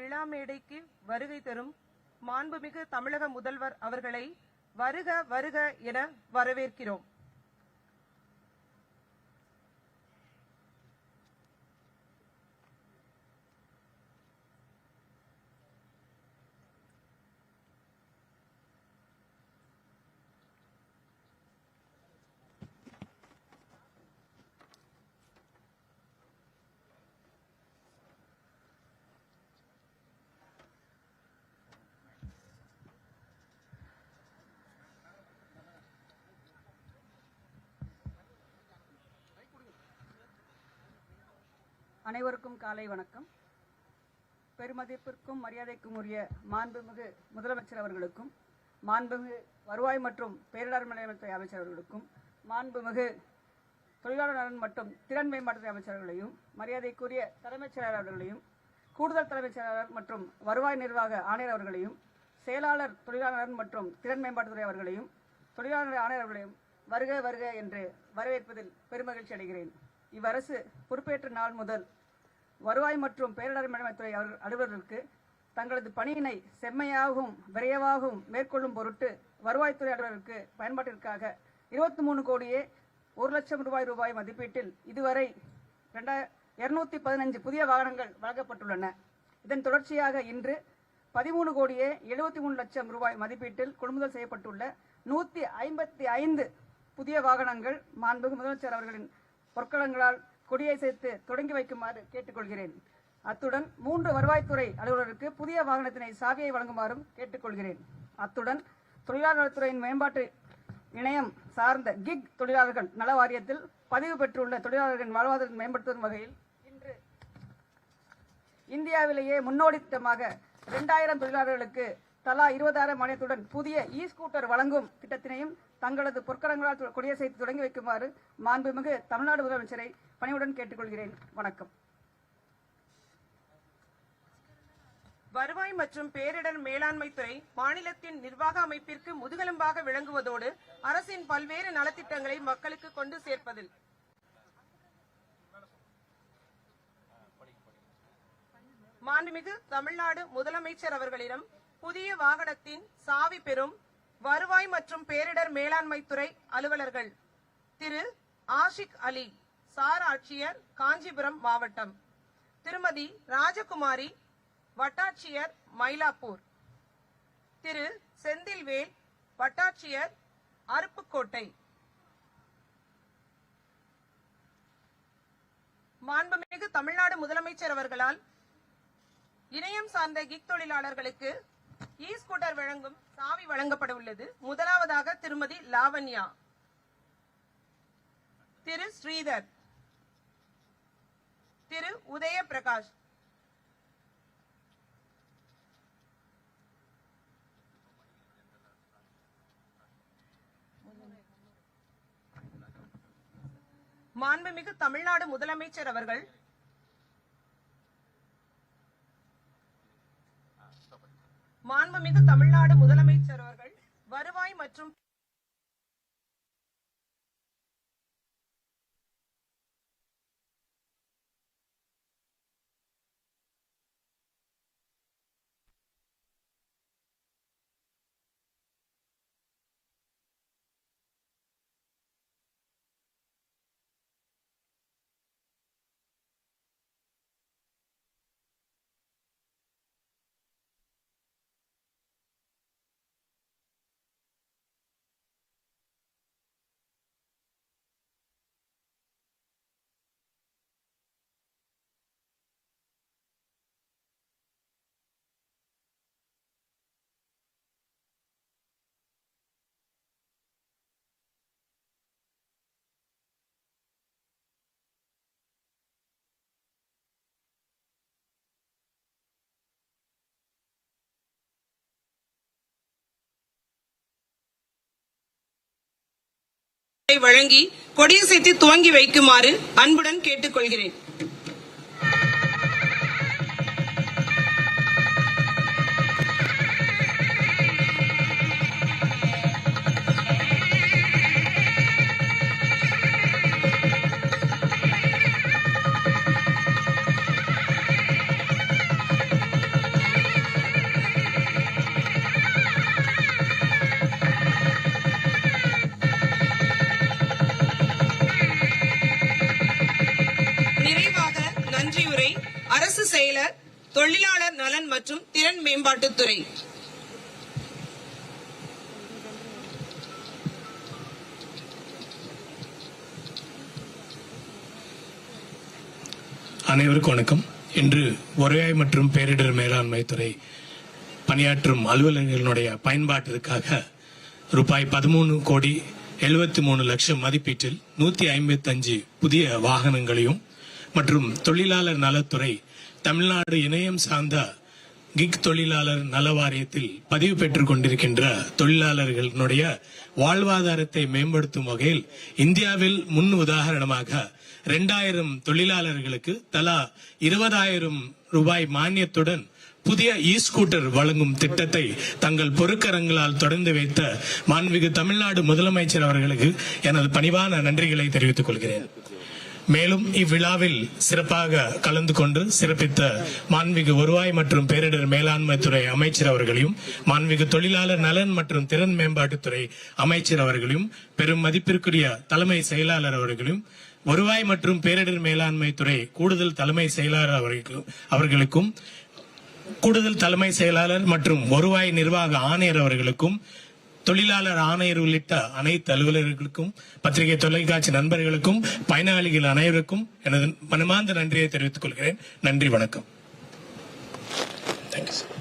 விழா மேடைக்கு வருகை தரும் மாண்புமிகு தமிழக முதல்வர் அவர்களை வருக வருக என வரவேற்கிறோம். அனைவருக்கும் காலை வணக்கம். பெருமதிப்பிற்கும் மரியாதைக்கும் உரிய மாண்புமிகு முதலமைச்சர் அவர்களுக்கும் மாண்புமிகு வருவாய் மற்றும் பேரிடர் மேலாண்மைத்துறை அமைச்சர் அவர்களுக்கும் மாண்புமிகு தொழிலாளர் நலன் மற்றும் திறன் மேம்பாட்டுத்துறை அமைச்சர்களையும் மரியாதைக்குரிய தலைமைச் செயலாளர் அவர்களையும் கூடுதல் தலைமைச் செயலாளர் மற்றும் வருவாய் நிர்வாக ஆணையர் அவர்களையும் செயலாளர் தொழிலாளர் நலன் மற்றும் திறன் மேம்பாட்டுத்துறை அவர்களையும் தொழிலாளர் ஆணையர் அவர்களையும் வருக வருக என்று வரவேற்பதில் பெருமகிழ்ச்சி அடைகிறேன். இவ்வரசு பொறுப்பேற்ற நாள் முதல் வருவாய் மற்றும் பேரிடர் மேலாண்மைத்துறை அலுவலர்களுக்கு தங்களது பணியினை செம்மையாகவும் விரைவாகவும் மேற்கொள்ளும் பொருட்டு வருவாய்த்துறை அலுவலருக்கு பயன்பாட்டிற்காக இருபத்தி மூணு கோடியே ஒரு லட்சம் ரூபாய் ரூபாய் மதிப்பீட்டில் இதுவரை ரெண்டாயிர இருநூத்தி பதினஞ்சு புதிய வாகனங்கள் வழங்கப்பட்டுள்ளன. இதன் தொடர்ச்சியாக இன்று பதிமூணு கோடியே எழுபத்தி மூணு லட்சம் ரூபாய் மதிப்பீட்டில் கொள்முதல் செய்யப்பட்டுள்ள நூத்தி ஐம்பத்தி ஐந்து புதிய வாகனங்கள் மாண்புமிகு முதலமைச்சர் அவர்களின் பொற்களங்களால் கொடியசைத்து தொடங்கி வைக்குமாறு கேட்டுக்கொள்கிறேன். அத்துடன் மூன்று வருவாய்த்துறை அலுவலருக்கு புதிய வாகனத்தினை சாவியை வழங்குமாறும் கேட்டுக்கொள்கிறேன். அத்துடன் தொழிலாளர் துறையின் மேம்பாட்டு இணையம் சார்ந்த கிக் தொழிலாளர்கள் நல வாரியத்தில் பதிவு பெற்றுள்ள தொழிலாளர்களின் வாழ்வாதாரத்தை மேம்படுத்தும் வகையில் இன்று இந்தியாவிலேயே முன்னோடி திட்டமாக இரண்டாயிரம் தொழிலாளர்களுக்கு தலா இருபதாயிரம் மானியத்துடன் புதிய இ ஸ்கூட்டர் வழங்கும் திட்டத்தினையும் தங்களது பொற்கரங்களால் கொடியசைத்து தொடங்கி வைக்குமாறு மாண்புமிகு தமிழ்நாடு முதலமைச்சரை பணிவுடன் கேட்டுக்கொள்கிறேன். வணக்கம். வருவாய் மற்றும் பேரிடர் மேலாண்மை துறை மாநிலத்தின் நிர்வாக அமைப்பிற்கு முதுகெலும்பாக விளங்குவதோடு அரசின் பல்வேறு நலத்திட்டங்களை மக்களுக்கு கொண்டு சேர்ப்பதில். மாண்புமிகு தமிழ்நாடு முதலமைச்சர் அவர்களிடம் புதிய வாகனத்தின் சாவி பெறும் வருவாய் மற்றும் பேரிடர் மேலாண்மை துறை அலுவலர்கள். திரு. ஆஷிக் அலி சார் ஆட்சியர் காஞ்சிபுரம் மாவட்டம். திருமதி. ராஜகுமாரி வட்டாட்சியர் மயிலாப்பூர். திரு. செந்தில்வேல் வட்டாட்சியர் அருப்புக்கோட்டை. மாண்புமிகு தமிழ்நாடு முதலமைச்சர் அவர்களால் இணையம் சார்ந்த கிக் தொழிலாளர்களுக்கு இ ஸ்கூட்டர் வழங்கும் சாவி வழங்கப்பட உள்ளது முதலாவதாக திருமதி லாவண்யா. திரு ஸ்ரீதர். திரு உதய பிரகாஷ் மாண்புமிகு தமிழ்நாடு முதலமைச்சர் அவர்கள் மாண்புமிகு தமிழ்நாடு முதலமைச்சர் அவர்கள் வருவாய் மற்றும் வழங்கி கொடியசைத்து துவங்கி வைக்குமாறு அன்புடன் கேட்டுக்கொள்கிறேன். மேம்பாட்டுத்துறை அனைவருக்கும் வணக்கம். இன்று வருவாய் மற்றும் பேரிடர் மேலாண்மை துறை பணியாற்றும் அலுவலர்களுடைய பயன்பாட்டிற்காக ரூபாய் பதிமூணு கோடி எழுபத்தி மூணு லட்சம் மதிப்பீட்டில் நூத்தி ஐம்பத்தஞ்சு புதிய வாகனங்களையும் மற்றும் தொழிலாளர் நலத்துறை தமிழ்நாடு இணையம் சார்ந்த கிக் தொழிலாளர் நல வாரியத்தில் பதிவு பெற்றுக் கொண்டிருக்கின்ற தொழிலாளர்களுடைய வாழ்வாதாரத்தை மேம்படுத்தும் வகையில் இந்தியாவில் முன் உதாரணமாக இரண்டாயிரம் தொழிலாளர்களுக்கு தலா இருபதாயிரம் ரூபாய் மானியத்துடன் புதிய இ ஸ்கூட்டர் வழங்கும் திட்டத்தை தங்கள் பொறுக்கரங்களால் தொடர்ந்து வைத்த மாண்புமிகு தமிழ்நாடு முதலமைச்சர் அவர்களுக்கு எனது பணிவான நன்றிகளை தெரிவித்துக் கொள்கிறேன். மேலும் இவ்விழாவில் சிறப்பாக கலந்து கொண்டு சிறப்பித்த மாண்புமிகு வருவாய் மற்றும் பேரிடர் மேலாண்மை துறை அமைச்சர் அவர்களையும் மாண்புமிகு தொழிலாளர் நலன் மற்றும் திறன் மேம்பாட்டுத்துறை அமைச்சர் அவர்களையும் பெரும் மதிப்பிற்குரிய தலைமை செயலாளர் அவர்களையும் வருவாய் மற்றும் பேரிடர் மேலாண்மை துறை கூடுதல் தலைமை செயலாளர் அவர்களுக்கும் அவர்களுக்கும் கூடுதல் தலைமை செயலாளர் மற்றும் வருவாய் நிர்வாக ஆணையர் அவர்களுக்கும் தொழிலாளர் ஆணையர் உள்ளிட்ட அனைத்து அலுவலர்களுக்கும் பத்திரிகை தொலைக்காட்சி நண்பர்களுக்கும் பயனாளிகள் அனைவருக்கும் எனது மனமார்ந்த நன்றியை தெரிவித்துக் கொள்கிறேன். நன்றி வணக்கம். Thank you sir